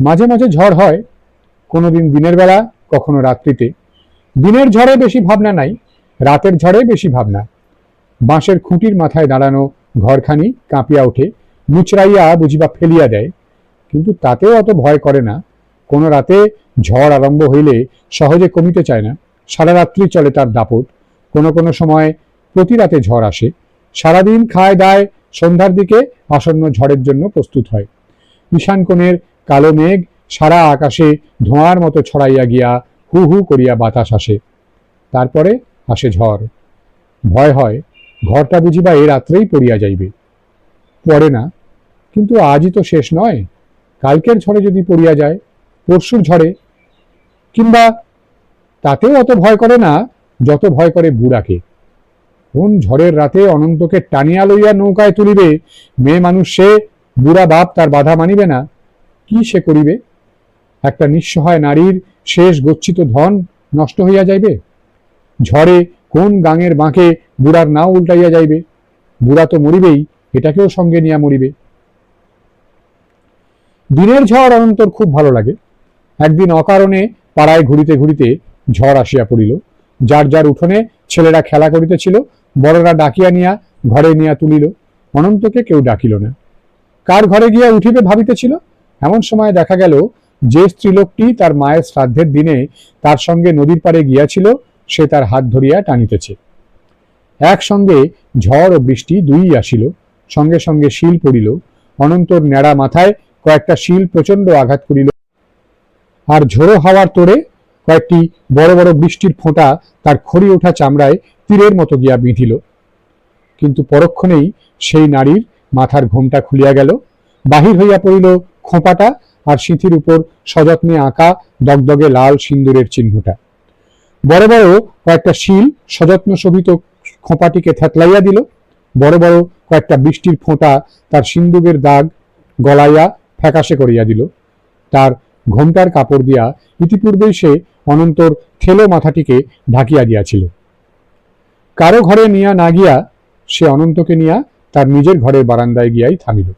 মাঝে মাঝে ঝড় হয়, কোনোদিন দিনের বেলা, কখনো রাত্রিতে। দিনের ঝড়ে বেশি ভাবনা নাই, রাতের ঝড়ে বেশি ভাবনা। বাঁশের খুঁটির মাথায় দাঁড়ানো ঘরখানি কাঁপিয়া ওঠে, মুচড়াইয়া বুঝিবা ফেলিয়া দেয়। কিন্তু তাতেও অত ভয় করে না। কোনো রাতে ঝড় আরম্ভ হইলে সহজে কমিতে চায় না। সারা রাত্রি চলে তার দাপট। কোনো কোনো সময় প্রতি রাতে ঝড় আসে। সারাদিন খায় দায় সন্ধ্যার দিকে আসন্ন ঝড়ের জন্য প্রস্তুত হয়। ঈশান কোণের কালো মেঘ সারা আকাশে ধোঁয়ার মতো ছড়াইয়া গিয়া হু হু করিয়া বাতাস আসে। তারপরে আসে ঝড়। ভয় হয়, ঘরটা বুঝিবা এ রাত্রেই পড়িয়া যাইবে। পড়ে না, কিন্তু আজই তো শেষ নয়। কালকের ঝড়ে যদি পড়িয়া যায়, পরশুর ঝড়ে। কিংবা তাতেও অত ভয় করে না, যত ভয় করে বুড়াকে। কোন ঝড়ের রাতে অনন্তকে টানিয়া লইয়া নৌকায় তুলিবে, মেয়ে মানুষ সে, বুড়া বাপ তার বাধা মানিবে না। কি সে করিবে? একটা নিঃসহায় নারীর শেষ গচ্ছিত ধন নষ্ট হইয়া যাইবে? ঝড়ে কোন গাঙের বাঁকে বুড়ার নাও উল্টাইয়া যাইবে? বুড়া তো মরিবেই, এটাকেও সঙ্গে নিয়ে মরিবে। দিনের ঝড় অনন্তর খুব ভালো লাগে। একদিন অকারণে পাড়ায় ঘুরিতে ঘুরিতে ঝড় আসিয়া পড়িল। যার যার উঠোনে ছেলেরা খেলা করিতেছিল, বড়রা ডাকিয়া নিয়া ঘরে নিয়া তুলিল। অনন্তকে কেউ ডাকিল না। কার ঘরে গিয়া উঠিবে ভাবিতেছিল? এমন সময় দেখা গেল, যে স্ত্রীলোকটি তার মায়ের শ্রাদ্ধের দিনে তার সঙ্গে নদীর পাড়ে গিয়াছিল, সে তার হাত ধরিয়া টানিতেছে। একসঙ্গে ঝড় ও বৃষ্টি দুই আসিল, সঙ্গে সঙ্গে শিল পড়িল, অনন্তর ন্যাড়া মাথায় কয়েকটা শিল প্রচণ্ড আঘাত করিল আর ঝোড়ো হাওয়ার তোড়ে কয়েকটি বড় বড় বৃষ্টির ফোঁটা তার খড়ি ওঠা চামড়ায় তীরের মতো গিয়া বিঁধিল। কিন্তু পরক্ষণেই সেই নারীর মাথার ঘোমটা খুলিয়া গেল, বাহির হইয়া পড়িল খোঁপাটা আর সিঁথির উপর সযত্নে আঁকা দগদগে লাল সিন্দুরের চিহ্নটা। বড় বড় কয়েকটা শিল সযত্ন শোভিত খোঁপাটিকে থেতলাইয়া দিল। বড় বড় কয়েকটা বৃষ্টির ফোঁটা তার সিন্দুকের দাগ গলাইয়া ফ্যাকাশে করিয়া দিল। তার ঘোমটার কাপড় দিয়া ইতিপূর্বেই সে অনন্তর থেলো মাথাটিকে ঢাকিয়া দিয়াছিল। কারও ঘরে নিয়া না গিয়া সে অনন্তকে নিয়া তার নিজের ঘরের বারান্দায় গিয়াই থামিল।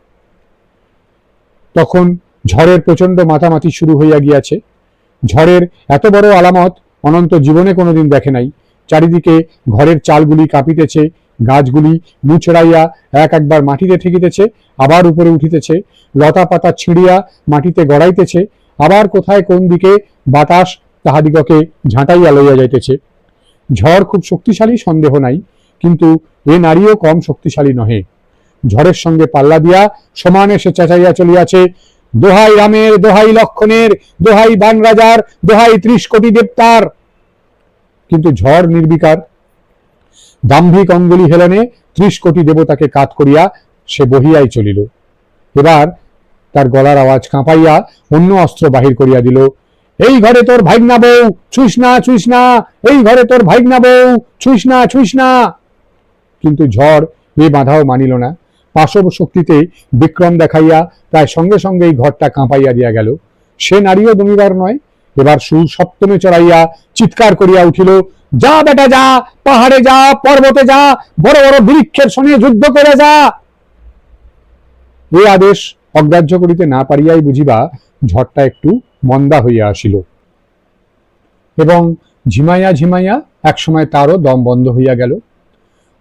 তখন ঝড়ের প্রচণ্ড মাতামাতি শুরু হইয়া গিয়াছে। ঝড়ের এত বড় আলামত অনন্ত জীবনে কোনোদিন দেখে নাই। চারিদিকে ঘরের চালগুলি কাঁপিতেছে, গাছগুলি মুচড়াইয়া এক একবার মাটিতে ঠেকিতেছে, আবার উপরে উঠিতেছে, লতা পাতা ছিঁড়িয়া মাটিতে গড়াইতেছে, আবার কোথায় কোন দিকে বাতাস তাহাদিগকে ঝাঁটাইয়া লইয়া যাইতেছে। ঝড় খুব শক্তিশালী, সন্দেহ নাই, কিন্তু এ নারীও কম শক্তিশালী নহে। ঝড়ের সঙ্গে পাল্লা দিয়া সমানে সে চেঁচাইয়া চলিয়াছে। দোহাই রামের, দোহাই লক্ষণের, দোহাই বান রাজার দোহাই ত্রিশ কোটি দেবতার। কিন্তু ঝড় নির্বিকার। দাম্ভিক অঙ্গুলি হেলনে ত্রিশ কোটি দেবতাকে কাত করিয়া সে বহিয়াই চলিল। এবার তার গলার আওয়াজ কাঁপাইয়া অন্য অস্ত্র বাহির করিয়া দিল। এই ঘরে তোর ভাইগনা বউ, ছুঁইস না ছুঁইস না। এই ঘরে তোর ভাইগনা বউ, ছুঁইস না ছুঁইস না। কিন্তু ঝড় এ বাধাও মানিল না। পাশব শক্তিতে বিক্রম দেখাইয়া প্রায় সঙ্গে সঙ্গে এই ঘরটা কাঁপাইয়া দিয়া গেল। সে নারীও দমিবার নয়, এবার সুর সপ্তমে চড়াইয়া চিৎকার করিয়া উঠিল, যা বেটা যা, পাহাড়ে যা, পর্বতে যা, বড় বড় বৃক্ষের সঙ্গে যুদ্ধ করে যা। এই আদেশ অগ্রাহ্য করিতে না পারিয়াই বুঝিবা ঝড়টা একটু মন্দা হইয়া আসিল। এবং ঝিমাইয়া ঝিমাইয়া একসময় তারও দম বন্ধ হইয়া গেল।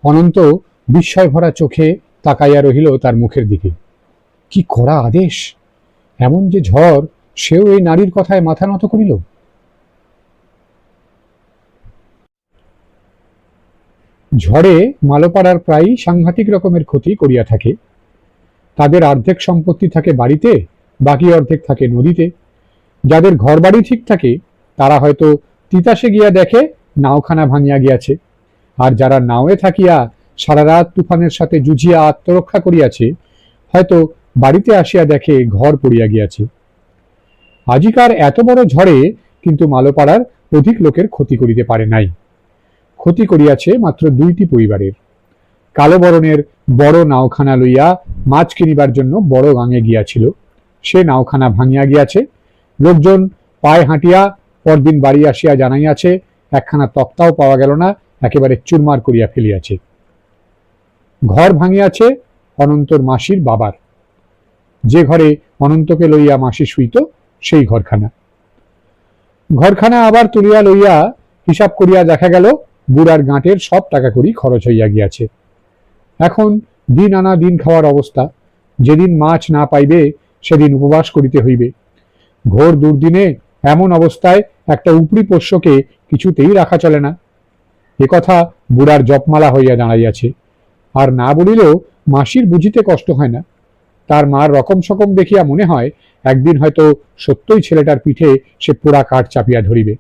অনন্ত বিস্ময় ভরা চোখে তাকাইয়া রহিল তার মুখের দিকে। কি কড়া আদেশ! এমন যে ঝড়, সেও এই নারীর কথায় মাথা নত করিল? ঝড়ে মালোপাড়ার প্রায় সাংঘাতিক রকমের ক্ষতি করিয়া থাকে। তাদের অর্ধেক সম্পত্তি থাকে বাড়িতে, বাকি অর্ধেক থাকে নদীতে। যাদের ঘর বাড়ি ঠিক থাকে, তারা হয়তো তিতাসে গিয়া দেখে, নাওখানা ভাঙিয়া গিয়াছে। আর যারা নাওয়ে থাকিয়া সারা রাত তুফানের সাথে জুঝিয়া আত্মরক্ষা করিয়াছে, হয়তো বাড়িতে আসিয়া দেখে ঘর পড়িয়া গিয়াছে। আজিকার এত বড় ঝড়ে কিন্তু মালোপাড়ার অধিক লোকের ক্ষতি করিতে পারে নাই। ক্ষতি করিয়াছে মাত্র দুইটি পরিবারের। কালো বরণের বড় নাওখানা লইয়া মাছ কিনিবার জন্য বড় গাঙে গিয়াছিল। সে নাওখানা ভাঙিয়া গিয়াছে। লোকজন পায়ে হাঁটিয়া পরদিন বাড়ি আসিয়া জানাইয়াছে, একখানা তক্তাও পাওয়া গেল না, একেবারে চুরমার করিয়া ফেলিয়াছে। ঘর ভাঙিয়াছে অনন্তর মাসির বাবার। যে ঘরে অনন্তকে লইয়া মাসি শুইত, সেই ঘরখানা। ঘরখানা আবার তুলিয়া লইয়া হিসাব করিয়া দেখা গেল, বুড়ার গাঁটের সব টাকা করি খরচ হইয়া গিয়াছে। এখন দিন আনা দিন খাওয়ার অবস্থা। যেদিন মাছ না পাইবে, সেদিন উপবাস করিতে হইবে। ঘোর দুর্দিনে এমন অবস্থায় একটা উপরি পোষ্যকে কিছুতেই রাখা চলে না। কথা বুড়ার জপমালা হইয়া দাঁড়াইয়াছে। আর না বলিলেও মাসির বুঝিতে কষ্ট হয় না। তার মার রকম সকম দেখিয়া মনে হয়, একদিন হয়তো সত্যই ছেলেটার পিঠে সে পোড়া কাঠ চাপিয়া ধরিবে।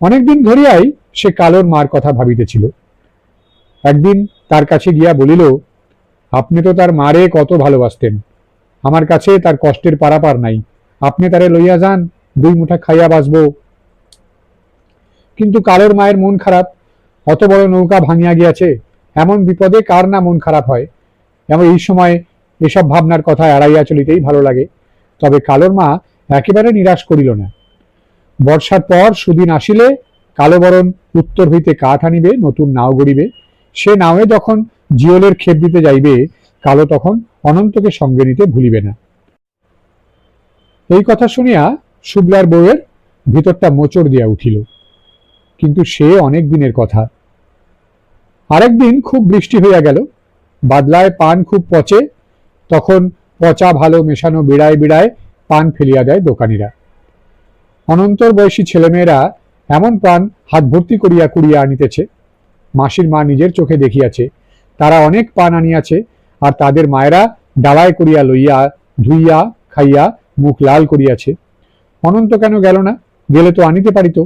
অনেকদিন ধরিয়াই সে কালোর মার কথা ভাবিতেছিল। একদিন তার কাছে গিয়া বলিল, আপনি তো তার মারে কত ভালোবাসতেন। আমার কাছে তার কষ্টের পারাপার নাই। আপনি তারে লইয়া যান, দুই মুঠা খাইয়া বাঁচব। কিন্তু কালোর মায়ের মন খারাপ অত বড় নৌকা ভাঙিয়া গিয়াছে? এমন বিপদে কার না মন খারাপ হয়? এমন এই সময় এসব ভাবনার কথা এড়াইয়া চলিতেই ভালো লাগে। তবে কালোর মা একেবারে নিরাশ করিল না। বর্ষার পর সুদিন আসিলে কালো বরণ উত্তর হইতে কাঠ আনিবে, নতুন নাও গড়িবে। সে নাওয়ে যখন জিওলের ক্ষেপ দিতে যাইবে, কালো তখন অনন্তকে সঙ্গে নিতে ভুলিবে না। এই কথা শুনিয়া শুক্লার বউয়ের ভিতরটা মোচড় দিয়া উঠিল। কিন্তু সে অনেক দিনের কথা। আরেকদিন খুব বৃষ্টি হইয়া গেল। বাদলায় পান খুব পচে, তখন পচা ভালো মেশানো বিড়ায় বিড়ায় পান ফেলিয়া দেয় দোকানিরা। অনন্তর বয়সী ছেলেমেয়েরা এমন পান হাত ভর্তি করিয়া কুড়িয়া আনিতেছে। মাসির মা নিজের চোখে দেখিয়াছে, তারা অনেক পান আনিয়াছে, আর তাদের মায়েরা ডালায় করিয়া লইয়া, ধুইয়া, খাইয়া মুখ লাল করিয়াছে। অনন্ত কেন গেল না? গেলে তো আনিতে পারিত।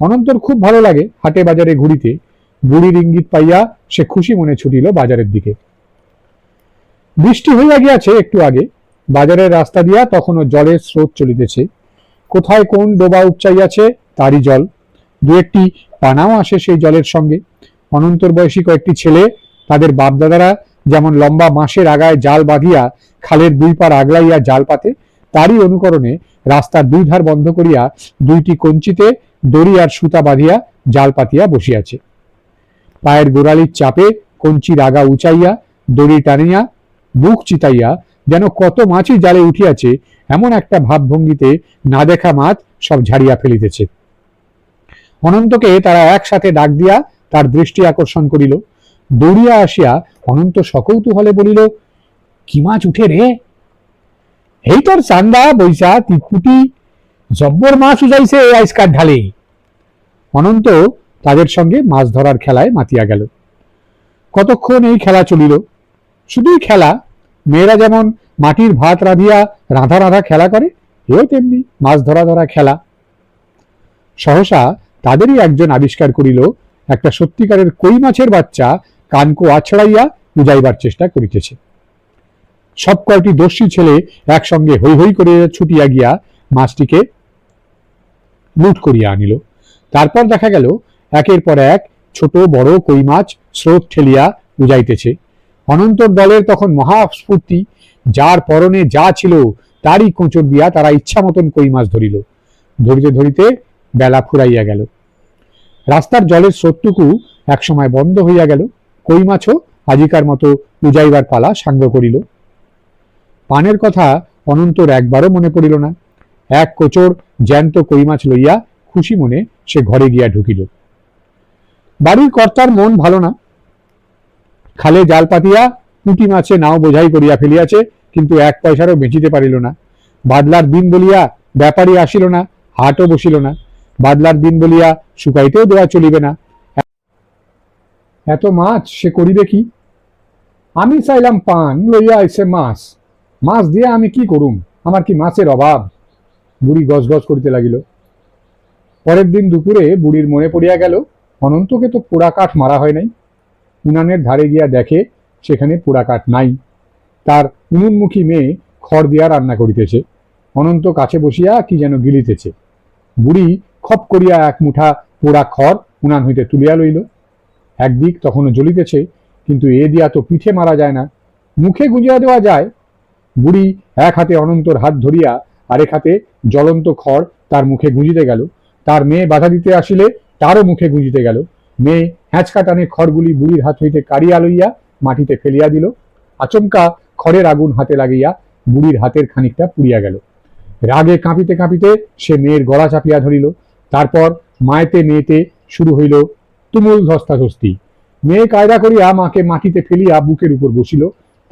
অনন্তর খুব ভালো লাগে হাটে বাজারে ঘুরিতে। বুড়ির ইঙ্গিত পাইয়া সে খুশি মনে ছুটিল বাজারের দিকে। বৃষ্টি হইয়া গিয়াছে একটু আগে। বাজারের রাস্তা দিয়া তখনও জলের স্রোত চলিতেছে। কোথায় কোন ডোবা উপচাইয়াছে তারই জল। দু একটি পানাও আসে সেই জলের সঙ্গে। অনন্তর বয়সী কয়েকটি ছেলে, তাদের বাপদাদারা যেমন লম্বা মাসের আগায় জাল বাঁধিয়া খালের দুই পার আগলাইয়া জাল পাতে, তারই অনুকরণে রাস্তার দুই ধার বন্ধ করিয়া দুইটি কঞ্চিতে দড়ি আর সুতা বাঁধিয়া জাল পাতিয়া বসিয়াছে। পায়ের গোড়ালির চাপে কঞ্চির আগা উচাইয়া, দড়ি টানিয়া, বুক চিতাইয়া যেন কত মাছই জালে উঠিয়াছে, এমন একটা ভাবভঙ্গিতে না দেখা মাছ সব ঝাড়িয়া ফেলিতেছে। অনন্তকে তারা একসাথে ডাক দিয়া তার দৃষ্টি আকর্ষণ করিল। দৌড়িয়া আসিয়া অনন্ত সকৌতূহলে বলিল, কি মাছ উঠে রে? এই তোর চান্দা বৈশা তিতকুটি জব্বর মাছ উজাইছে এই আইসকার ঢালে। অনন্ত তাদের সঙ্গে মাছ ধরার খেলায় মাতিয়া গেল। কতক্ষণ এই খেলা চলিল? শুধুই খেলা? মেয়েরা যেমন মাটির ভাত রাঁধিয়া রাধা রাধা খেলা করে, এও তেমনি মাছ ধরা ধরা খেলা। সহসা তাদেরই একজন আবিষ্কার করিল, একটা সত্যিকারের কই মাছের বাচ্চা কানকো আছড়াইয়া বুঝাইবার চেষ্টা করিতেছে। সব কয়টি দস্যি ছেলে একসঙ্গে হৈ হৈ করে ছুটিয়া গিয়া মাছটিকে লুট করিয়া আনিল। তারপর দেখা গেল, একের পর এক ছোট বড় কই মাছ স্রোত ঠেলিয়া বুঝাইতেছে। অনন্তর দলের তখন মহাস্ফূর্তি, যার পরনে যা ছিল তারই কোঁচর দিয়া তারা ইচ্ছা মতন কই মাছ ধরিল। ধরিতে ধরিতে বেলা ফুরাইয়া গেল। রাস্তার জলের স্রোতটুকু একসময় বন্ধ হইয়া গেল। কই মাছও আজিকার মতো উজাইবার পালা সাঙ্গ করিল। পানের কথা অনন্তর একবারও মনে পড়িল না। এক কোচর জ্যান্ত কই মাছ লইয়া খুশি মনে সে ঘরে গিয়া ঢুকিল। বাড়ির কর্তার মন ভালো না। খালে জাল পাতিয়া পুঁটি মাছে নাও বোঝাই করিয়া ফেলিয়াছে, কিন্তু এক পয়সারও বেচিতে পারিল না। বাদলার দিন বলিয়া ব্যাপারী আসিল না, হাটও বসিল না। বাদলার দিন বলিয়া শুকাইতেও দেওয়া চলিবে না। এত মাছ সে করিবে কি? আমি চাইলাম পান, লইয়া আইসে মাছ। মাছ দিয়ে আমি কি করুম? আমার কি মাছের অভাব? বুড়ি গজ গজ করিতে লাগিল। পরের দিন দুপুরে বুড়ির মনে পড়িয়া গেল, অনন্তকে তো পোড়া কাঠ মারা হয় নাই। উনানের ধারে গিয়া দেখে সেখানে পোড়া কাঠ নাই। তার উনুনমুখী মেয়ে খড় দিয়া রান্না করিতেছে। অনন্ত কাছে বসিয়া কি যেন গিলিতেছে। বুড়ি খপ করিয়া এক মুঠা পোড়া খড় উনান হইতে তুলিয়া লইল। একদিক তখনও জ্বলিতেছে, কিন্তু এ দিয়া তো পিঠে মারা যায় না। মুখে গুঁজিয়া দেওয়া যায়। বুড়ি এক হাতে অনন্তর হাত ধরিয়া আরেক হাতে জ্বলন্ত খড় তার মুখে গুঁজিতে গেল। তার মেয়ে বাধা দিতে আসিলে তারও মুখে গুঁজিতে গেল। মেয়ে হ্যাঁচকা খড়গুলি বুড়ির হাত হইতে কাড়িয়া লইয়া মাটিতে ফেলিয়া দিল। আচমকা খড়ের আগুন হাতে লাগিয়া বুড়ির হাতের খানিকটা পুড়িয়া গেল। রাগে কাঁপিতে কাঁপিতে সে মেয়ের গলা চাপিয়া ধরিল। তারপর মায়েতে মেয়েতে শুরু হইল তুমুল ধস্তাধস্তি। মেয়ে কায়দা করিয়া মাকে মাটিতে ফেলিয়া বুকের উপর বসিল।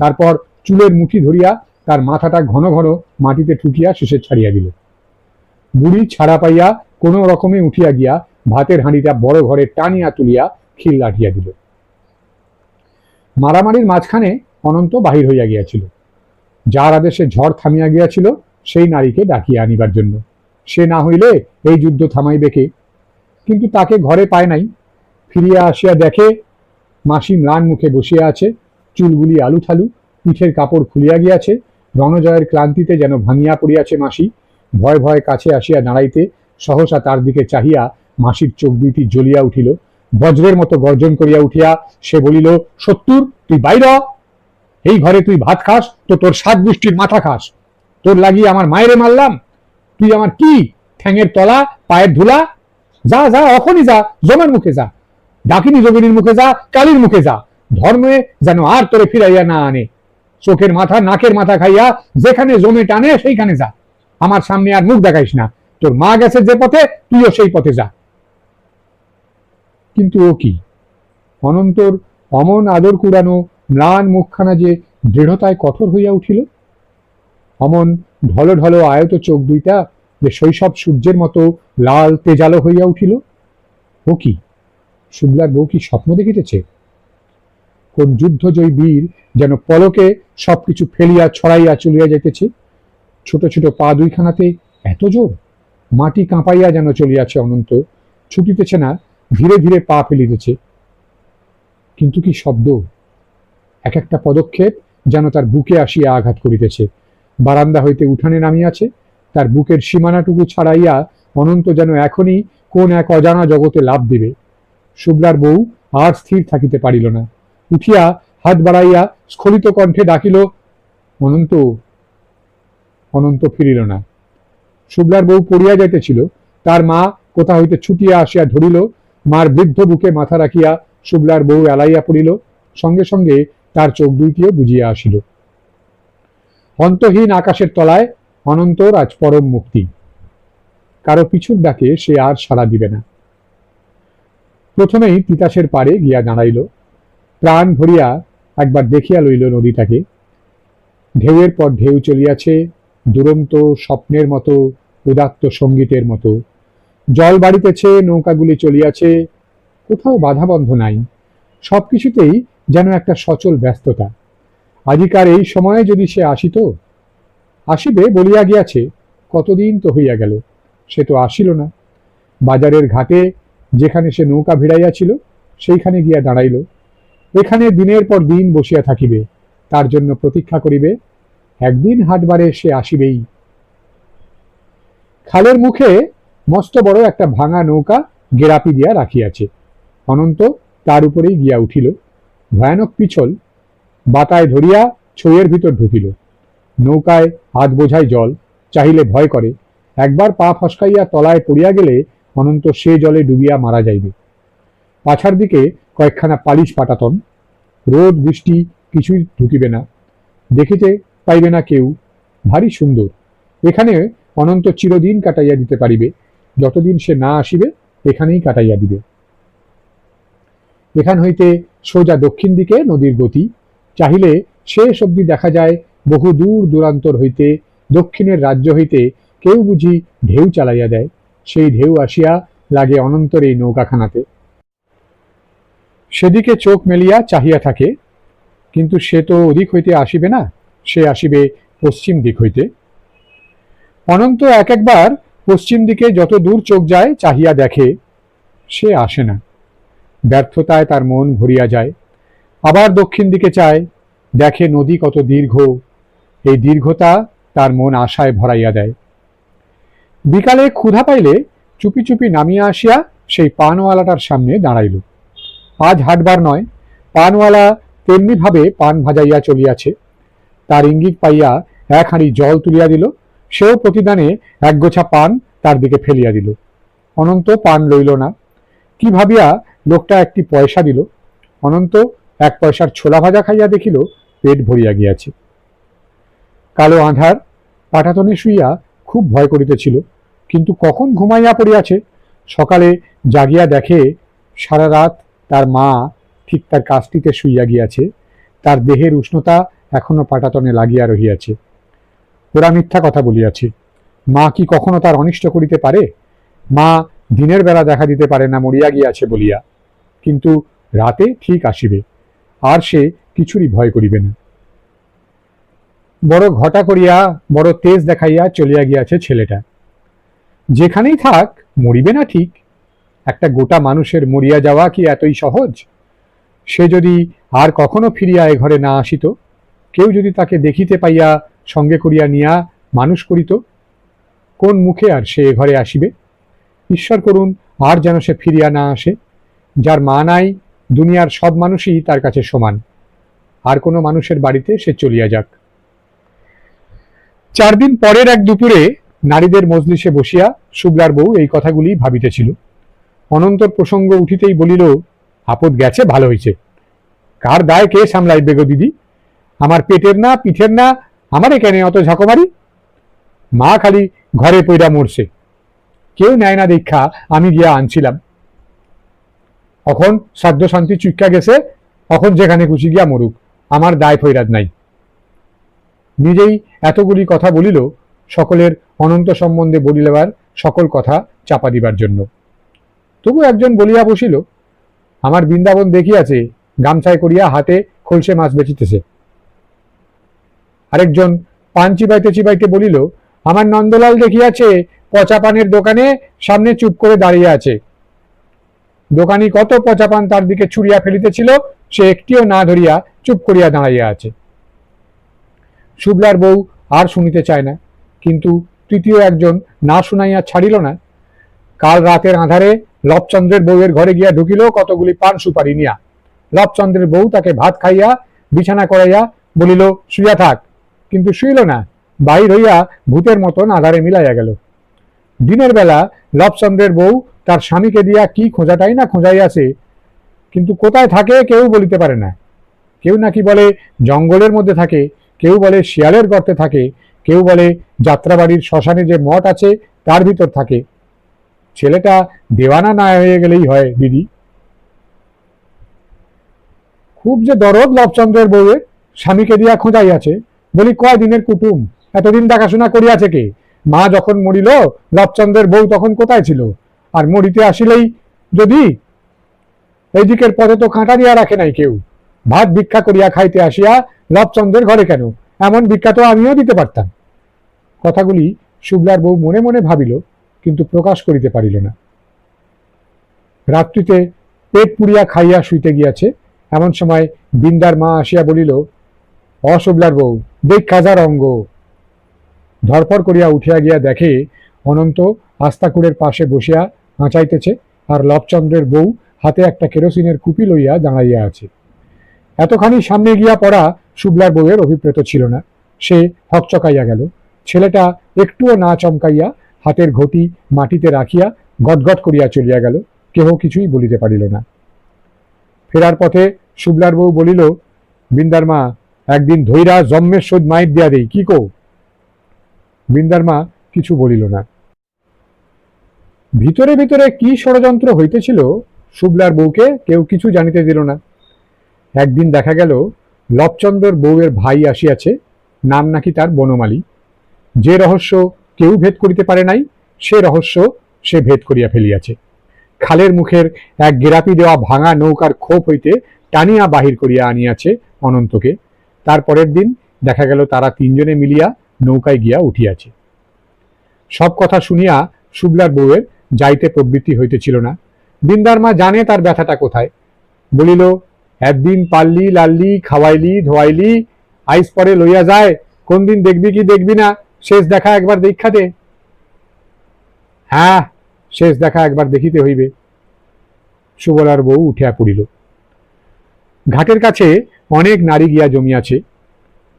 তারপর চুলের মুঠি ধরিয়া তার মাথাটা ঘন ঘন মাটিতে ঠুকিয়া শেষে ছাড়িয়া দিল। বুড়ি ছাড়া পাইয়া কোনো রকমে উঠিয়া গিয়া ভাতের হাঁড়িটা বড় ঘরে টানিয়া তুলিয়া খিল লাঠিয়া দিল। মারামারির মাঝখানে অনন্ত বাহির হইয়া গিয়াছিল। যার আদেশে ঝড় থামিয়া গিয়াছিল, সেই নারীকে ডাকিয়া আনিবার জন্য। সে না হইলে এই যুদ্ধ থামাইবে কে? কিন্তু তাকে ঘরে পায় নাই। ফিরিয়া আসিয়া দেখে মাসি ম্লান মুখে বসিয়া আছে, চুলগুলি আলু থালু পিঠের কাপড় খুলিয়া গিয়াছে রণজয়ের ক্লান্তিতে যেন ভাঙিয়া পড়িয়াছে মাসি, ভয় ভয় কাছে আসিয়া দাঁড়াইতে সহসা তার দিকে চাহিয়া মাসির চোখ দুইটি জ্বলিয়া উঠিল। বজ্রের মতো গর্জন করিয়া উঠিয়া সে বলিল, সত্তর, তুই বাইর এই ঘরে তুই ভাত খাস, তো তোর সাত গোষ্ঠীর মাথা খাস। তোর লাগিয়ে আমার মায়েরে মারলাম। তুই আমার কি, ঠ্যাঙের তলা, পায়ের ধুলা? যা যা এখনই যা, জমের মুখে যা। ডাকিনী যোগিনীর মুখে যা, কালীর মুখে যা। ধর্মে যেন আর তোরে ফিরাইয়া না আনে। চোখের মাথা, নাকের মাথা খাইয়া যেখানে জমে টানে সেইখানে যা। আমার সামনে আর মুখ দেখাইস না। তোর মা গেছে যে পথে, তুইও সেই পথে যা। কিন্তু ও কি? অনন্তর অমন আদর কুড়ানো ম্লান মুখখানা যে দৃঢ়তায় কঠোর হইয়া উঠিল? অমন ঢলো ঢলো আয়ত চোখ দুইটা যে শৈশব সূর্যের মতো লাল তেজালো হইয়া উঠিল? ও কি? শুক্লার বউ কি স্বপ্ন দেখিতেছে? কোন যুদ্ধজয়ী বীর যেন পলকে সবকিছু ফেলিয়া, ছড়াইয়া চলিয়া যাইতেছে? ছোট ছোট পা দুইখানাতে এত জোর? মাটি কাঁপাইয়া যেন চলিয়াছে অনন্ত, ছুটিতেছে না, ধীরে ধীরে পা ফেলিতেছে। কিন্তু কি শব্দ? এক একটা পদক্ষেপ যেন তার বুকে আসিয়া আঘাত করিতেছে। বারান্দা হইতে উঠানে নামিয়াছে, তার বুকের সীমানাটুকু ছাড়াইয়া অনন্ত যেন এখনই কোন এক অজানা জগতে লাভ দিবে। শুক্লার বউ আর স্থির থাকিতে পারিল না। উঠিয়া হাত বাড়াইয়া স্খলিত কণ্ঠে ডাকিল, অনন্ত অনন্ত ফিরিল না। শুক্লার বউ পড়িয়া যাইতেছিল, তার মা কোথা হইতে ছুটিয়া আসিয়া ধরিল, মার বৃদ্ধ বুকে মাথা রাখিয়া শুক্লার বউ এলাইয়া পড়িল, সঙ্গে সঙ্গে তার চোখ দুইটিও বুঝিয়া আসিল। অন্তহীন আকাশের তলায় অনন্তর আজ পরম মুক্তি। কারও পিছুর ডাকে সে আর সাড়া দিবে না। প্রথমেই তিতাসের পারে গিয়া দাঁড়াইল প্রাণ ভরিয়া একবার দেখিয়া লইল নদীটাকে। ঢেউয়ের পর ঢেউ চলিয়াছে, দুরন্ত স্বপ্নের মতো, উদাত্ত সঙ্গীতের মতো। জল বাড়িতেছে, নৌকাগুলি চলিয়াছে, কোথাও বাধাবন্ধ নাই। সবকিছুতেই যেন একটা সচল ব্যস্ততা। আজিকার এই সময়ে যদি সে আসিত, আসিবে বলিয়া গিয়াছে, কতদিন তো হইয়া গেল, সে তো আসিল না। বাজারের ঘাটে যেখানে সে নৌকা ভিড়াইয়াছিল, সেইখানে গিয়া দাঁড়াইল। এখানে দিনের পর দিন বসিয়া থাকিবে, তার জন্য প্রতীক্ষা করিবে, একদিন হাটবারে সে আসিবেই। খালের মুখে মস্ত বড় একটা ভাঙা নৌকা গেরাপি দিয়া রাখিয়াছে। অনন্ত তার উপরেই গিয়া উঠিল, ভয়ানক পিছল বাতায় ধরিয়া ছইয়ের ভিতর ঢুকিল। নৌকায় হাত বোঝায় জল, চাহিলে ভয় করে, একবার পা ফসকাইয়া তলায় পড়িয়া গেলে অনন্ত সে জলে ডুবিয়া মারা যাইবে। পাছার দিকে কয়েকখানা পালিশ পাটাতন। রোদ, বৃষ্টি কিছুই ঢুকিবে না। দেখিতে পাইবে না কেউ, ভারী সুন্দর। এখানে অনন্ত চিরদিন কাটাইয়া দিতে পারিবে। যতদিন সে না আসিবে, এখানেই কাটাইয়া দিবে। এখান হইতে সোজা দক্ষিণ দিকে নদীর গতি। চাহিলে শেষ অবধি দেখা যায় বহু দূর দূরান্তর হইতে দক্ষিণের রাজ্য হইতে কেউ বুঝি ঢেউ চালাইয়া দেয়। সেই ঢেউ আসিয়া লাগে অনন্তর এই নৌকাখানাতে। সেদিকে চোখ মেলিয়া চাহিয়া থাকে, কিন্তু সে তো ওদিক হইতে আসিবে না, সে আসিবে পশ্চিম দিক হইতে। অনন্ত এক একবার পশ্চিম দিকে যত দূর চোখ যায় চাহিয়া দেখে, সে আসে না। ব্যর্থতায় তার মন ভরিয়া যায়। আবার দক্ষিণ দিকে চায়, দেখে নদী কত দীর্ঘ, এই দীর্ঘতা তার মন আশায় ভরাইয়া দেয়। বিকালে ক্ষুধা পাইলে চুপি চুপি নামিয়া আসিয়া সেই পানওয়ালাটার সামনে দাঁড়াইল। আজ হাটবার নয়, পানওয়ালা তেমনিভাবে পান ভাজাইয়া চলিয়াছে। তার ইঙ্গিত পাইয়া এক হাঁড়ি জল তুলিয়া দিল, সেও প্রতিদানে এক গোছা পান তার দিকে ফেলিয়া দিল। অনন্ত পান লইল না। কি ভাবিয়া লোকটা একটি পয়সা দিল। অনন্ত এক পয়সার ছোলা ভাজা খাইয়া দেখিল, পেট ভরিয়া গিয়াছে। কালো আঁধার পাটাতনে শুইয়া খুব ভয় করিতেছিল, কিন্তু কখন ঘুমাইয়া পড়িয়াছে, সকালে জাগিয়া দেখে সারা রাত তার মা ঠিক তার কাজটিতে শুইয়া গিয়াছে। তার দেহের উষ্ণতা এখনও পাটাতনে লাগিয়া রহিয়াছে। ওরা মিথ্যা কথা বলিয়াছে। মা কি কখনো তার অনিষ্ট করিতে পারে? মা দিনের বেলা দেখা দিতে পারে না, মরিয়া গিয়াছে বলিয়া। কিন্তু রাতে ঠিক আসিবে। আর সে কিছুরই ভয় করিবে না। বড় ঘটা করিয়া, বড় তেজ দেখাইয়া চলিয়া গিয়াছে ছেলেটা। যেখানেই থাক, মরিবে না ঠিক। একটা গোটা মানুষের মরিয়া যাওয়া কি এতই সহজ? সে যদি আর কখনো ফিরিয়া এ ঘরে না আসিত, কেউ যদি তাকে দেখিতে পাইয়া সঙ্গে করিয়া নিয়া মানুষ করিত, কোন মুখে আর সে এ ঘরে আসিবে? ঈশ্বর করুন, আর যেন সে ফিরিয়া না আসে, যার মা নাই, দুনিয়ার সব মানুষই তার কাছে সমান। আর কোনো মানুষের বাড়িতে সে চলিয়া যাক। চার দিন পরের এক দুপুরে নারীদের মজলিসে বসিয়া শুক্লার বউ এই কথাগুলি ভাবিতেছিল। অনন্তর প্রসঙ্গ উঠিতেই বলিল, আপদ গেছে, ভালো হয়েছে কার দায় কে সামলাইবে গো দিদি? আমার পেটের না, পিঠের না, আমার এখানে অত ঝাঁকমারি? মা খালি ঘরে পইরা মরছে। কেউ নেয় না দীক্ষা, আমি গিয়া আনছিলাম। অখন সাধ্য শান্তি চুক্কা গেছে, অখন যেখানে খুশি গিয়া মরুক, আমার দায় ফৈরাত নাই। নিজেই এতগুলি কথা বলিল, সকলের অনন্ত সম্বন্ধে বলিলেবার সকল কথা চাপা দিবার জন্য। তবু একজন বলিয়া বসিল, আমার বৃন্দাবন দেখিয়াছে, গামছায় করিয়া হাতে খলসে মাছ বেচিতেছে। আরেকজন পান চিবাইতে চিবাইতে বলিল, আমার নন্দলাল দেখিয়াছে, পচা পানের দোকানে সামনে চুপ করে দাঁড়িয়ে আছে। দোকানি কত পচা পান তার দিকে ছুড়িয়া ফেলিতেছিল, সে একটিও না ধরিয়া চুপ করিয়া দাঁড়াইয়া আছে। শুভলার বউ আর শুনিতে চায় না, কিন্তু তৃতীয় একজন না শুনাইয়া ছাড়িল না। কাল রাতের আধারে লবচন্দ্রের বউয়ের ঘরে গিয়া ঢুকিল কতগুলি পান সুপারি নিয়া। লবচন্দ্রের বউ তাকে ভাত খাইয়া, বিছানা করাইয়া বলিল, শুইয়া থাক। কিন্তু শুইল না, বাহির হইয়া ভূতের মতন আধারে মিলাইয়া গেল। দিনের বেলা লবচন্দ্রের বউ তার স্বামীকে দিয়া কি খোঁজাটাই না খোঁজাইয়াছে, কিন্তু কোথায় থাকে কেউ বলিতে পারে না। কেউ নাকি বলে জঙ্গলের মধ্যে থাকে, কেউ বলে শিয়ালের গর্তে থাকে, কেউ বলে যাত্রাবাড়ির শ্মশানে যে মঠ আছে তার ভিতর থাকে। ছেলেটা দেওয়ানা না হয়ে গেলেই হয়, দিদি। খুব যে দরদ লবচন্দ্রের বউয়ের স্বামীকে দিয়া খোঁজাইয়াছে বলি, কয় দিনের কুটুম? এতদিন দেখাশোনা করিয়াছে কে? মা যখন মরিল লবচন্দ্রের বউ তখন কোথায় ছিল? আর মরিতে আসিলেই যদি এই দিকের পথে তো কাঁটা দিয়া রাখে নাই কেউ। ভাত ভিক্ষা করিয়া খাইতে আসিয়া লবচন্দ্রের ঘরে কেন? এমন ভিক্ষা তো আমিও দিতে পারতাম। কথাগুলি শুভলার বউ মনে মনে ভাবিল কিন্তু প্রকাশ করিতে পারিল না। রাত্রিতে পেট পুড়িয়া খাইয়া শুইতে গিয়াছে, এমন সময় বিন্দার মা আসিয়া বলিল অশুভলার বউ, দেখ খাজার অঙ্গ। ধরপর করিয়া উঠিয়া গিয়া দেখে অনন্ত আস্তাকুড়ের পাশে বসিয়া হাঁচাইতেছে আর লবচন্দ্রের বউ হাতে একটা কেরোসিনের কুপি লইয়া দাঁড়াইয়া আছে। এতখানি সামনে গিয়া পড়া শুভলার বউয়ের অভিপ্রেত ছিল না। সে হকচকাইয়া গেল। ছেলেটা একটুও না চমকাইয়া হাতের ঘটি মাটিতে রাখিয়া গটগট করিয়া চলিয়া গেল। কেহ কিছুই বলিতে পারিল না। ফেরার পথে শুভলার বউ বলিল বিন্দার মা একদিন ধৈরা জম্মের শোধ মাইর দিয়া দেই, কি কো? বিন্দার মা কিছু বলিল না। ভিতরে ভিতরে কি ষড়যন্ত্র হইতেছিল শুভলার বউকে কেউ কিছু জানিতে দিল না। একদিন দেখা গেল লবচন্দ্রর বউয়ের ভাই আসিয়াছে, নাম নাকি তার বনমালী। যে রহস্য কেউ ভেদ করিতে পারে নাই, সে রহস্য সে ভেদ করিয়া ফেলিয়াছে। খালের মুখের এক গেরাপি দেওয়া ভাঙা নৌকার ক্ষোভ হইতে টানিয়া বাহির করিয়া আনিয়াছে অনন্তকে। তার পরের দিন দেখা গেল তারা তিনজনে মিলিয়া নৌকায় গিয়া উঠিয়াছে। সব কথা শুনিয়া শুভলার বউয়ের যাইতে প্রবৃত্তি হইতেছিল না। বিন্দার মা জানে তার ব্যথাটা কোথায়। বলিল, একদিন পাল্লি, লাল্লি, খাওয়াইলি, ধোয়াইলি, আইস পরে লইয়া যায় কোন দিন দেখবি কি দেখবি না? শেষ দেখা একবার দীক্ষা দে। হ্যাঁ শেষ দেখা একবার দেখিতে হইবে। সুবলার বউ উঠিয়া পড়িল। ঘাটের কাছে অনেক নারী গিয়া জমিয়াছে।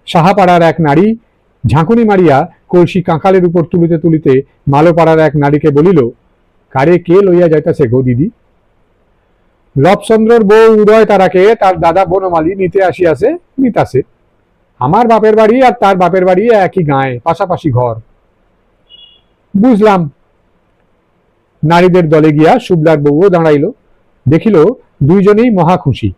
সাহাপাড়ার এক নারী ঝাঁকুনি মারিয়া কলসি কাঁকালের উপর তুলিতে তুলিতে মালোপাড়ার এক নারীকে বলিল, কারে, কে লইয়া যাইতাছে গো দিদি? লবচন্দ্রর বউ উদয় তারাকে তার দাদা বনমালী নিতে আসিয়াছে, নিতাছে। আমার বাপের বাড়ি আর তার বাপের বাড়ি একই গায়ে, পাশাপাশি ঘর। বুঝলাম। নারীদের দলে গিয়া শুভ্লার বউও দাঁড়াইল, দেখিল দুইজনেই মহা খুশি।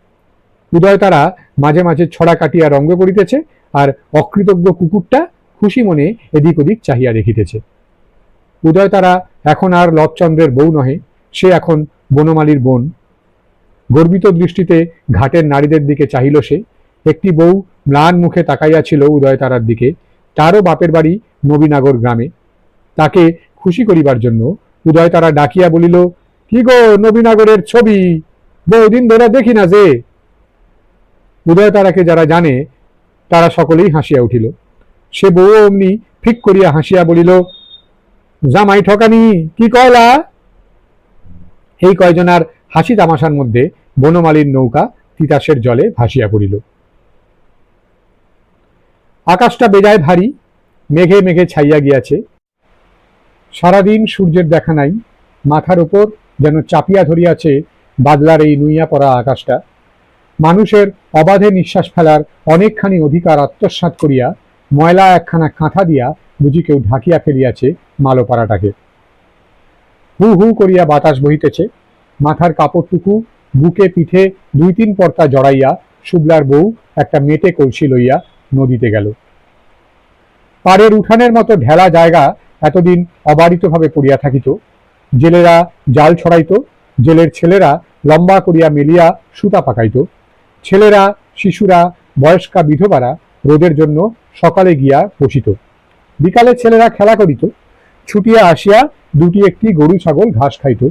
উদয় তারা মাঝে মাঝে ছড়া কাটিয়া রঙ্গ করিতেছে আর অকৃতজ্ঞ কুকুরটা খুশি মনে এদিক ওদিক চাহিয়া দেখিতেছে। উদয় তারা এখন আর লবচন্দ্রের বউ নহে, সে এখন বনমালীর বোন। গর্বিত দৃষ্টিতে ঘাটের নারীদের দিকে চাহিল সে একটি বউ ম্লান মুখে তাকাইয়াছিল উদয় তারার দিকে। তারও বাপের বাড়ি নবীনগর গ্রামে। তাকে খুশি করিবার জন্য উদয় তারা ডাকিয়া বলিল, কি গো নবীনগরের ছবি? বহুদিন ধরে দেখি না যে। উদয় তারাকে যারা জানে, তারা সকলেই হাসিয়া উঠিল। সে বউ অমনি ফিক করিয়া হাসিয়া বলিল, জামাই ঠকানি, কি কয়লা এই কয়জনার হাসি তামাশার মধ্যে বনমালীর নৌকা তিতাসের জলে ভাসিয়া পড়িল। আকাশটা বেজায় ভারী, মেঘে মেঘে ছাইয়া গিয়াছে। সারাদিন সূর্যের দেখা নাই, মাথার উপর যেন চাপিয়া ধরিয়াছে বাদলার এই নুইয়া পড়া আকাশটা। মানুষের অবাধে নিঃশ্বাস ফেলার অনেকখানি অধিকার আত্মসাৎ করিয়া ময়লা একখানা কাঁথা দিয়া বুঝি কেউ ঢাকিয়া ফেলিয়াছে মালোপাড়াটাকে। হু হু করিয়া বাতাস বহিতেছে, মাথার কাপড়টুকু বুকে পিঠে দুই তিন পর্তা জড়াইয়া শুভলার বউ একটা মেটে কলসি লইয়া নদীতে গেল। পাড়ের উঠানের মতো ঢেলা জায়গা এতদিন অবারিতভাবে পড়িয়া থাকিত। জেলেরা জাল ছড়াইত, জেলের ছেলেরা লম্বা করিয়া মেলিয়া সুতা পাকাইত। ছেলেরা, শিশুরা, বয়স্কা বিধবারা রোদের জন্য সকালে গিয়া বসিত। বিকালে ছেলেরা খেলা করিত। ছুটিয়া আসিয়া দুটি একটি গরু ছাগল ঘাস খাইত।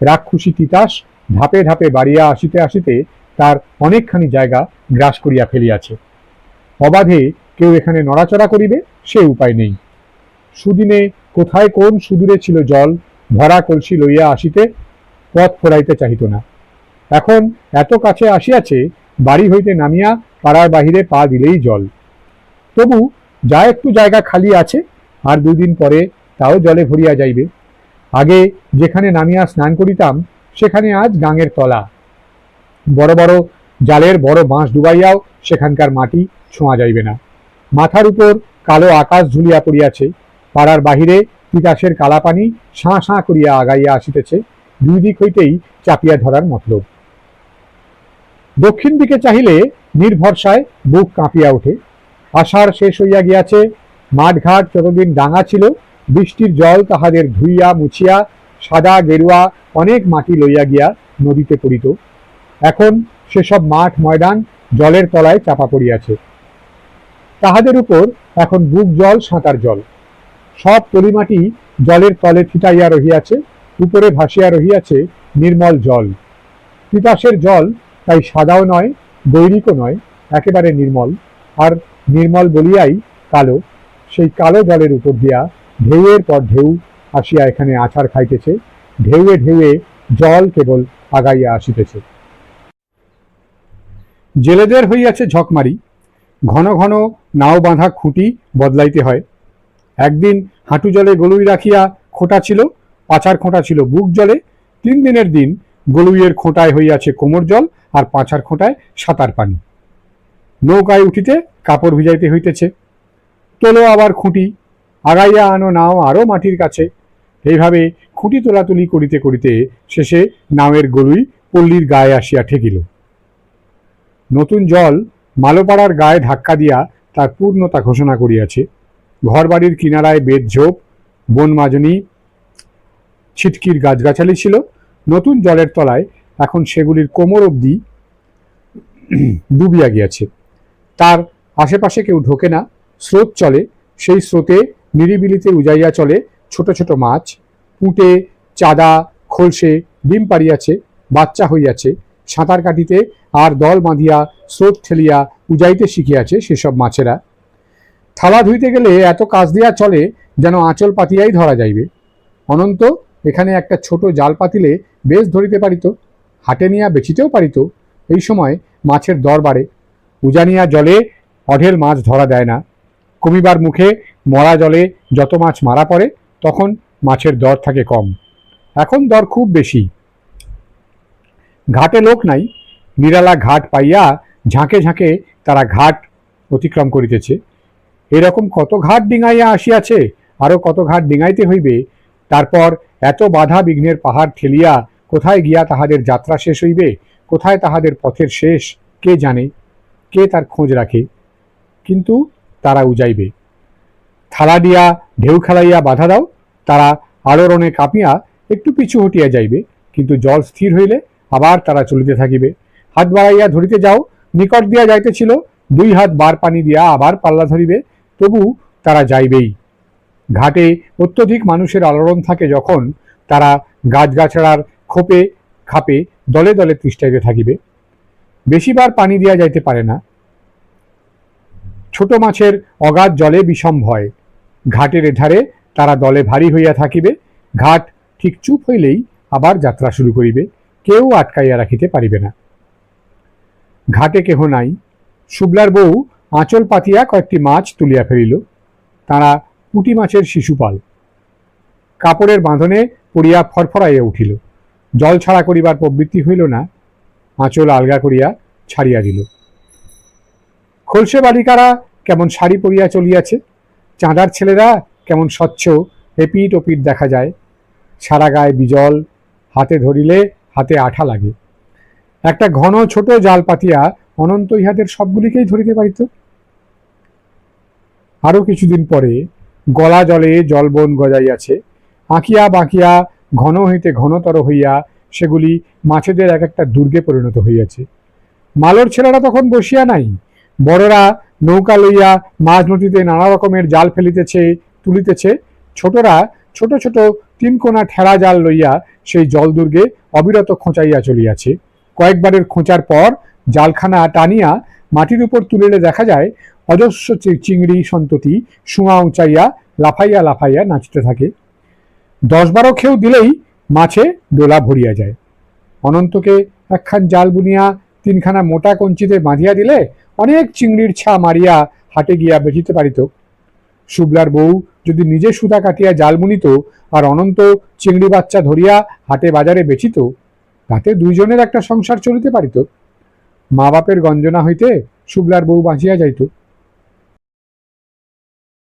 রাক্ষসী তিতাস ধাপে ধাপে বাড়িয়া আসিতে আসিতে তার অনেকখানি জায়গা গ্রাস করিয়া ফেলিয়াছে। অবাধে কেউ এখানে নড়াচড়া করিবে, সে উপায় নেই। সুদিনে কোথায় কোন সুদূরে ছিল জল, ভরা কলসি লইয়া আসিতে পথ ফোরাইতে চাহিত না। এখন এত কাছে আসিয়াছে, বাড়ি হইতে নামিয়া পাড়ার বাহিরে পা দিলেই জল। তবু যা একটু জায়গা খালি আছে, আর দুই দিন পরে তাও জলে ভরিয়া যাইবে। আগে যেখানে নামিয়া স্নান করিতাম, সেখানে আজ গাঙের তলা। বড় বড় জালের বড় বাঁশ ডুবাইয়াও সেখানকার মাটি ছোঁয়া যাইবে না। মাথার উপর কালো আকাশ ঝুলিয়া পড়িয়াছে। পাড়ার বাহিরে তিতাসের কালাপানি সাঁ সাঁ করিয়া আগাইয়া আসিতেছে। দুই দিক হইতেই চাপিয়া ধরার মতলব। দক্ষিণ দিকে চাহিলে নির্ভরসায় বুক কাঁপিয়া ওঠে। আষাঢ় শেষ হইয়া গিয়াছে। মাঠঘাট যতদিন ডাঙা ছিল, বৃষ্টির জল তাহাদের ধুইয়া মুছিয়া সাদা গেরুয়া অনেক মাটি লইয়া গিয়া নদীতে পড়িত। এখন সেসব মাঠ ময়দান জলের তলায় চাপা পড়িয়াছে। তাহাদের উপর এখন বুক জল, সাঁতার জল। সব তলিমাটি জলের তলে ফিটাইয়া রহিয়াছে, উপরে ভাসিয়া রহিয়াছে নির্মল জল। তিতাসের জল তাই সাদাও নয় দৈরিকও নয়, একেবারে নির্মল। আর নির্মল বলিয়াই কালো, সেই কালো জলের উপর দিয়া ঢেউয়ের পর ঢেউ আসিয়া এখানে আছাড় খাইতেছে, ঢেউয়ে ঢেউয়ে জল কেবল আগাইয়া আসিতেছে। জেলেদের হইয়াছে ঝকমারি ঘন ঘন নাও বাঁধা খুঁটি বদলাইতে হয়। একদিন হাঁটু জলে গলুই রাখিয়া খোঁটা ছিল, পাছার খোঁটা ছিল বুক জলে। তিন দিনের দিন গলুইয়ের খোঁটায় হইয়াছে কোমর জল আর পাছার খোঁটায় সাঁতার পানি। নৌকায় উঠিতে কাপড় ভিজাইতে হইতেছে। তোলো আবার খুঁটি, আগাইয়া আনো নাও আরও মাটির কাছে। এইভাবে খুঁটি তোলাতুলি করিতে করিতে শেষে নাওয়ের গলুই পল্লীর গায়ে আসিয়া ঠেকিল। নতুন জল মালোপাড়ার গায়ে ধাক্কা দিয়া তার পূর্ণতা ঘোষণা করিয়াছে। ঘরবাড়ির কিনারায় বেদঝোপ বনমাজনী ছিটকির গাছগাছালি ছিল। নতুন জলের তলায় এখন সেগুলির কোমর অবধি ডুবিয়া গিয়াছে। তার আশেপাশে কেউ ঢোকে না, স্রোত চলে। সেই স্রোতে নিরিবিলিতে উজাইয়া চলে ছোট ছোট মাছ। পুঁটে, চাদা, খোলসে ডিম পাড়িয়াছে, বাচ্চা হইয়াছে। সাঁতার কাটিতে আর দল বাঁধিয়া স্রোত ঠেলিয়া উজাইতে শিখিয়াছে সেসব মাছেরা। থালা ধুইতে গেলে এত কাজ দিয়া চলে যেন আঁচল পাতিয়াই ধরা যাইবে। অনন্ত এখানে একটা ছোট জাল পাতিলে বেশ ধরিতে পারিত, হাটে নিয়া বেচিতেও পারিত, এই সময় মাছের দর বাড়ে। উজানিয়া জলে অঢেল মাছ ধরা দেয় না। কমিবার মুখে মরা জলে যত মাছ মারা পড়ে, তখন মাছের দর থাকে কম। এখন দর খুব বেশি। ঘাটে লোক নাই, নিরালা ঘাট পাইয়া ঝাঁকে ঝাঁকে তারা ঘাট অতিক্রম করিতেছে। এরকম কত ঘাট ডিঙাইয়া আসিয়াছে, আরও কত ঘাট ডিঙাইতে হইবে? তারপর এত বাধা বিঘ্নের পাহাড় ঠেলিয়া কোথায় গিয়া তাহাদের যাত্রা শেষ হইবে? কোথায় তাহাদের পথের শেষ? কে জানে? কে তার খোঁজ রাখে? কিন্তু তারা উজাইবে। থালা দিয়া ঢেউ খেলাইয়া বাধা দাও, তারা আলোড়নে কাঁপিয়া একটু পিছু হটিয়া যাইবে। কিন্তু জল স্থির হইলে আবার তারা চলিতে থাকিবে। হাত বাড়াইয়া ধরিতে যাও নিকট দিয়া যাইতেছিল, দুই হাত বার পানি দিয়া আবার পাল্লা ধরিবে, তবু তারা যাইবেই। ঘাটে অত্যধিক মানুষের আলোড়ন থাকে যখন তারা গাছগাছড়ার খোপে, খাপে দলে দলে তৃষ্টাইতে থাকিবে। বেশিবার পানি দিয়া যাইতে পারে না। ছোট মাছের অগাধ জলে বিষম ভয়। ঘাটের এধারে তারা দলে ভারী হইয়া থাকিবে, ঘাট ঠিক চুপ হইলেই আবার যাত্রা শুরু করিবে, কেউ আটকাইয়া রাখিতে পারিবে না। ঘাটে কেহ নাই। শুক্লার বউ আঁচল পাতিয়া কয়েকটি মাছ তুলিয়া ফেলিল। তারা পুঁটি মাছের শিশুপাল কাপড়ের বাঁধনে পড়িয়া ফরফরাইয়া উঠিল। জল ছাড়া করিবার প্রবৃত্তি হইল না। আঁচল আলগা করিয়া ছাড়িয়া দিল। খলসে বালিকারা কেমন শাড়ি পরিয়া চলিয়াছে। চাঁদার ছেলেরা কেমন স্বচ্ছ এপিট ওপিট দেখা যায়। সারা গায়ে বিজল, হাতে ধরিলে হাতে আঠা লাগে। একটা ঘন ছোট জাল পাতিয়া অনন্ত ইহাদের সবগুলিকেই ধরিতে পারিত। আরও কিছুদিন পরে গলা জলে জলবন গজাইয়াছে। আঁকিয়া বাঁকিয়া ঘন হইতে ঘনতর হইয়া সেগুলি মাছেদের এক একটা দুর্গে পরিণত হইয়াছে। মালর ছেলেরা তখন বসিয়া নাই। বড়রা নৌকা লইয়া মাছ নদীতে নানা রকমের জাল ফেলিতেছে, তুলিতেছে। ছোটরা ছোট ছোট তিন কোনা ঠেলা জাল লইয়া সেই জল দুর্গে অবিরত খোঁচাইয়া চলিয়াছে। কয়েকবারের খোঁচার পর জালখানা টানিয়া মাটির উপর তুলিলে দেখা যায়, অজস্র চিংড়ি সন্ততি শুঙা উঁচাইয়া লাফাইয়া লাফাইয়া নাচতে থাকে। দশ বারো খেউ দিলেই মাছে ডোলা ভরিয়া যায়। অনন্তকে একখান জাল বুনিয়া তিনখানা মোটা কঞ্চিতে বাঁধিয়া দিলে অনেক চিংড়ির ছা মারিয়া হাটে গিয়া বেঁচিতে পারিত। শুক্লার বউ যদি নিজে সুতা কাটিয়া জাল বুনিত আর অনন্ত চিংড়ি বাচ্চা ধরিয়া হাটে বাজারে বেচিত তাতে দুইজনের একটা সংসার চলিতে পারিত। মা বাপের গঞ্জনা হইতে শুক্লার বউ বাঁচিয়া যাইত।